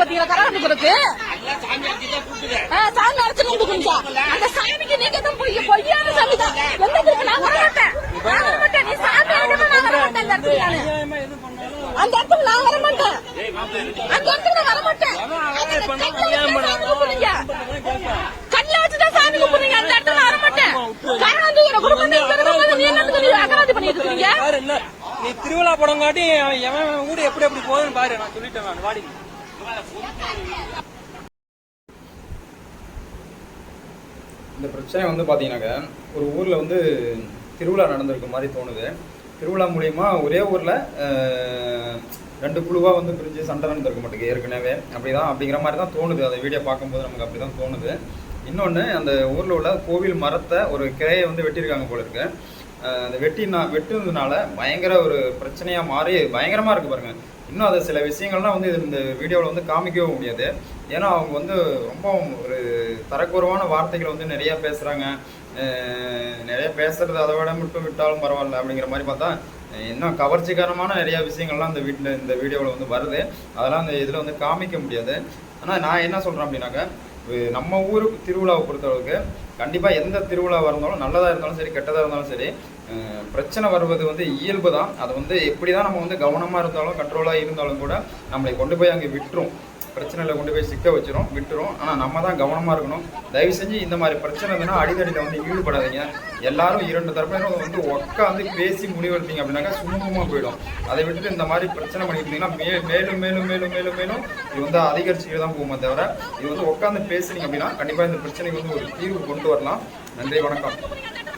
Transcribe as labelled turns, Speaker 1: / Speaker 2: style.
Speaker 1: பாத்தீங்களா கரலை தூக்குறதுக்கு சாமி அரைச்சு தூக்குச்சா அந்த சாமிக்கு நீங்க தான் பொய்யான சாமி தான் எந்த இடத்துக்கு நான் வர மாட்டேன் நான் வர மாட்டேன் நீ சாமி அரைக்கணும் நான் வர மாட்டேன் அந்த இடத்துக்கு நானு
Speaker 2: அநியாயமா எது பண்ணாலும்
Speaker 1: அந்த இடத்துக்கு நான் வர மாட்டேன். அந்த இடத்துக்கு நான் வர மாட்டேன். கண்ணுல வச்சுதான் சாமி கும்பிடுறீங்க. அந்த இடத்துல நான் வர மாட்டேன். தூக்குற குடும்பம் நீங்க இருக்கும்போது நீ என்னத்துக்கு நீ அகராதி பண்ணிட்டு இருக்கீங்க?
Speaker 2: நீ திருவிழா படம் காட்டி எவன் கூட எப்படி எப்படி போகுதுன்னு பாரு. நான் சொல்லிட்டேன் நான் வாடி.
Speaker 3: இந்த பிரச்சனை வந்து பார்த்தீங்கன்னாக்க ஒரு ஊரில் வந்து திருவிழா நடந்திருக்க மாதிரி தோணுது. திருவிழா மூலியமா ஒரே ஊரில் ரெண்டு குழுவாக வந்து பிரிஞ்சு சண்டை நடந்திருக்க மாட்டேங்குது ஏற்கனவே. அப்படிதான் அப்படிங்கிற மாதிரி தான் தோணுது. அந்த வீடியோ பார்க்கும்போது நமக்கு அப்படி தான் தோணுது. இன்னொன்று அந்த ஊரில் உள்ள கோவில் மரத்தை ஒரு கிரையை வந்து வெட்டியிருக்காங்க போல இருக்கு. அந்த வெட்டினா வெட்டுனதுனால பயங்கர ஒரு பிரச்சனையாக மாறி பயங்கரமாக இருக்கு பாருங்க. இன்னும் அது சில விஷயங்கள்லாம் வந்து இது இந்த வீடியோவில் வந்து காமிக்கவும் முடியாது. ஏன்னா அவங்க வந்து ரொம்ப ஒரு தரக்குறைவான வார்த்தைகளை வந்து நிறையா பேசுகிறாங்க நிறைய பேசுறது அதை விட மட்டும் விட்டாலும் பரவாயில்ல அப்படிங்கிற மாதிரி பார்த்தா இன்னும் கவர்ச்சிகரமான நிறைய விஷயங்கள்லாம் இந்த வீட்டில் இந்த வீடியோவில் வந்து வருது. அதெல்லாம் அந்த இதில் வந்து காமிக்க முடியாது. ஆனால் நான் என்ன சொல்கிறேன் அப்படின்னாக்கா நம்ம ஊர் திருவிழாவை பொறுத்தளவுக்கு கண்டிப்பாக எந்த திருவிழாவாக இருந்தாலும் நல்லதாக இருந்தாலும் சரி கெட்டதாக இருந்தாலும் சரி பிரச்சனை வருவது வந்து இயல்பு தான் அது வந்து எப்படி தான் நம்ம வந்து கவனமாக இருந்தாலும் கண்ட்ரோலாக இருந்தாலும் கூட நம்மளை கொண்டு போய் அங்கே விட்டுரும். பிரச்சனையில் கொண்டு போய் சிக்க வச்சிரும் விட்டுரும். ஆனால் நம்ம தான் கவனமாக இருக்கணும். தயவு செஞ்சு இந்த மாதிரி பிரச்சனை இருந்ததுன்னா அடிதடியில் வந்து ஈடுபடாதீங்க. எல்லாரும் இரண்டு தரப்பினரும் வந்து உட்காந்து பேசி முடிவெடுத்தீங்க அப்படின்னாக்கா சுமூகமாக போயிடும். அதை விட்டுட்டு இந்த மாதிரி பிரச்சனை பண்ணிட்டு இருந்தீங்கன்னா மே மேலும் மேலும் மேலும் மேலும் மேலும் இது வந்து அதிகரிச்சுக்கிட்டு தான் போகுமே தவிர இது வந்து உட்காந்து பேசுனீங்க அப்படின்னா கண்டிப்பாக இந்த பிரச்சனைக்கு வந்து ஒரு தீர்வு கொண்டு வரலாம். நன்றி வணக்கம்.